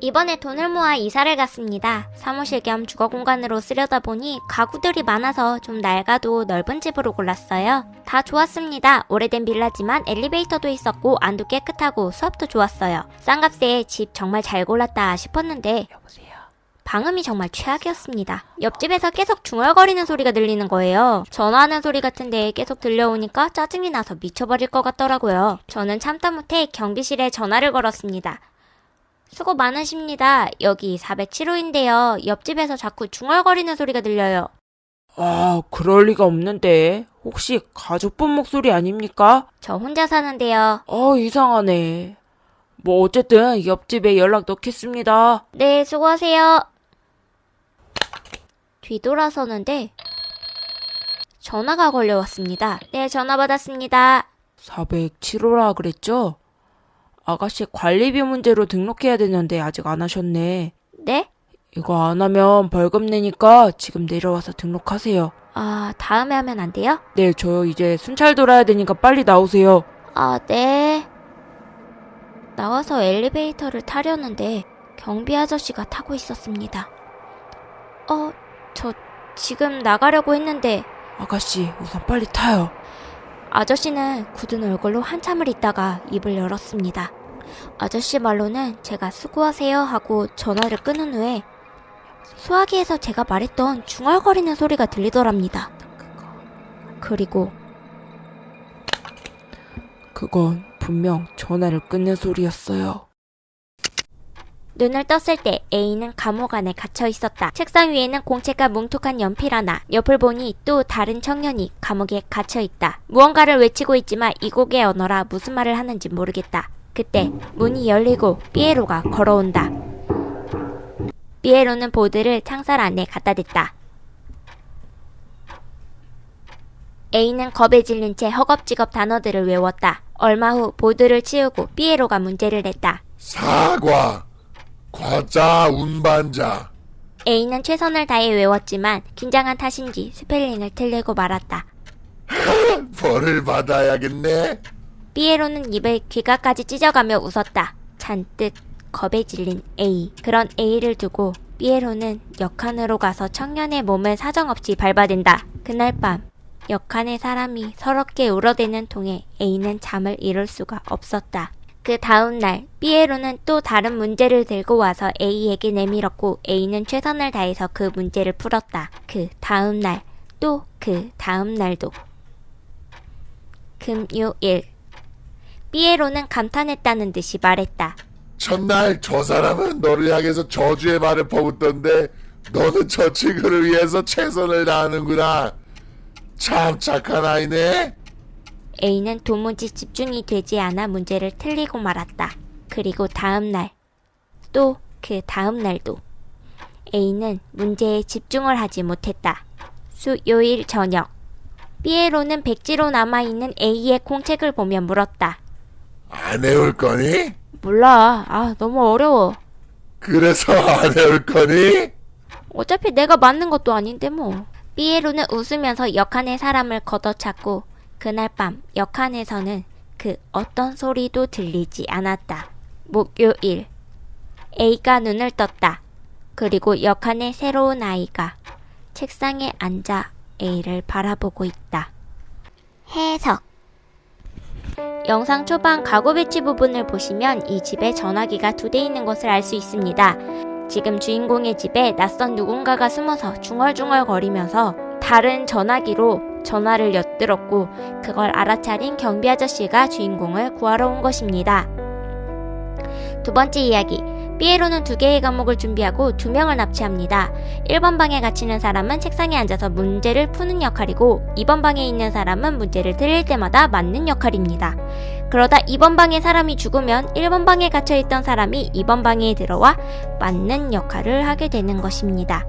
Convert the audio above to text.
이번에 돈을 모아 이사를 갔습니다. 사무실 겸 주거 공간으로 쓰려다 보니 가구들이 많아서 좀 낡아도 넓은 집으로 골랐어요. 다 좋았습니다. 오래된 빌라지만 엘리베이터도 있었고 안도 깨끗하고 수압도 좋았어요. 싼 값에 집 정말 잘 골랐다 싶었는데. 방음이 정말 최악이었습니다. 옆집에서 계속 중얼거리는 소리가 들리는 거예요. 전화하는 소리 같은데 계속 들려오니까 짜증이 나서 미쳐버릴 것 같더라고요. 저는 참다 못해 경비실에 전화를 걸었습니다. 수고 많으십니다. 여기 407호인데요. 옆집에서 자꾸 중얼거리는 소리가 들려요. 아, 그럴 리가 없는데. 혹시 가족분 목소리 아닙니까? 저 혼자 사는데요. 아, 이상하네. 뭐 어쨌든 옆집에 연락 넣겠습니다. 네, 수고하세요. 뒤돌아서는데 전화가 걸려왔습니다. 네, 전화 받았습니다. 407호라 그랬죠? 아가씨 관리비 문제로 등록해야 되는데 아직 안 하셨네. 네? 이거 안 하면 벌금 내니까 지금 내려와서 등록하세요. 아, 다음에 하면 안 돼요? 네, 저 이제 순찰 돌아야 되니까 빨리 나오세요. 아, 네. 나와서 엘리베이터를 타려는데 경비 아저씨가 타고 있었습니다. 어, 저 지금 나가려고 했는데 아가씨, 우선 빨리 타요. 아저씨는 굳은 얼굴로 한참을 있다가 입을 열었습니다. 아저씨 말로는 제가 수고하세요 하고 전화를 끊은 후에 수화기에서 제가 말했던 중얼거리는 소리가 들리더랍니다. 그리고 그건 분명 전화를 끊는 소리였어요. 눈을 떴을 때 A는 감옥 안에 갇혀 있었다. 책상 위에는 공책과 뭉툭한 연필 하나. 옆을 보니 또 다른 청년이 감옥에 갇혀 있다. 무언가를 외치고 있지만 이곡의 언어라 무슨 말을 하는지 모르겠다. 그때 문이 열리고 삐에로가 걸어온다. 삐에로는 보드를 창살 안에 갖다 댔다. A는 겁에 질린 채 허겁지겁 단어들을 외웠다. 얼마 후 보드를 치우고 삐에로가 문제를 냈다. 사과, 과자, 운반자. A는 최선을 다해 외웠지만 긴장한 탓인지 스펠링을 틀리고 말았다. 벌을 받아야겠네. 삐에로는 입을 귀가까지 찢어가며 웃었다. 잔뜩 겁에 질린 A. 그런 A를 두고 삐에로는 역한으로 가서 청년의 몸을 사정없이 밟아댄다. 그날 밤 역한의 사람이 서럽게 울어대는 통에 A는 잠을 이룰 수가 없었다. 그 다음 날 삐에로는 또 다른 문제를 들고 와서 A에게 내밀었고 A는 최선을 다해서 그 문제를 풀었다. 그 다음 날 또 그 다음 날도 금요일 삐에로는 감탄했다는 듯이 말했다. 첫날 저 사람은 너를 향해서 저주의 말을 퍼붓던데 너는 저 친구를 위해서 최선을 다하는구나. 참 착한 아이네. A는 도무지 집중이 되지 않아 문제를 틀리고 말았다. 그리고 다음 날, 또 그 다음 날도 A는 문제에 집중을 하지 못했다. 수요일 저녁, 삐에로는 백지로 남아있는 A의 공책을 보며 물었다. 안 해올 거니? 몰라. 아, 너무 어려워. 그래서 안 해올 거니? 어차피 내가 맞는 것도 아닌데 뭐. 삐에로는 웃으면서 역한의 사람을 걷어찼고 그날 밤 역한에서는 그 어떤 소리도 들리지 않았다. 목요일 A가 눈을 떴다. 그리고 역한의 새로운 아이가 책상에 앉아 A를 바라보고 있다. 해석 영상 초반 가구 배치 부분을 보시면 이 집에 전화기가 두 대 있는 것을 알 수 있습니다. 지금 주인공의 집에 낯선 누군가가 숨어서 중얼중얼 거리면서 다른 전화기로 전화를 엿들었고 그걸 알아차린 경비 아저씨가 주인공을 구하러 온 것입니다. 두 번째 이야기. 삐에로는 두 개의 과목을 준비하고 두 명을 납치합니다. 1번 방에 갇히는 사람은 책상에 앉아서 문제를 푸는 역할이고 2번 방에 있는 사람은 문제를 틀릴 때마다 맞는 역할입니다. 그러다 2번 방에 사람이 죽으면 1번 방에 갇혀 있던 사람이 2번 방에 들어와 맞는 역할을 하게 되는 것입니다.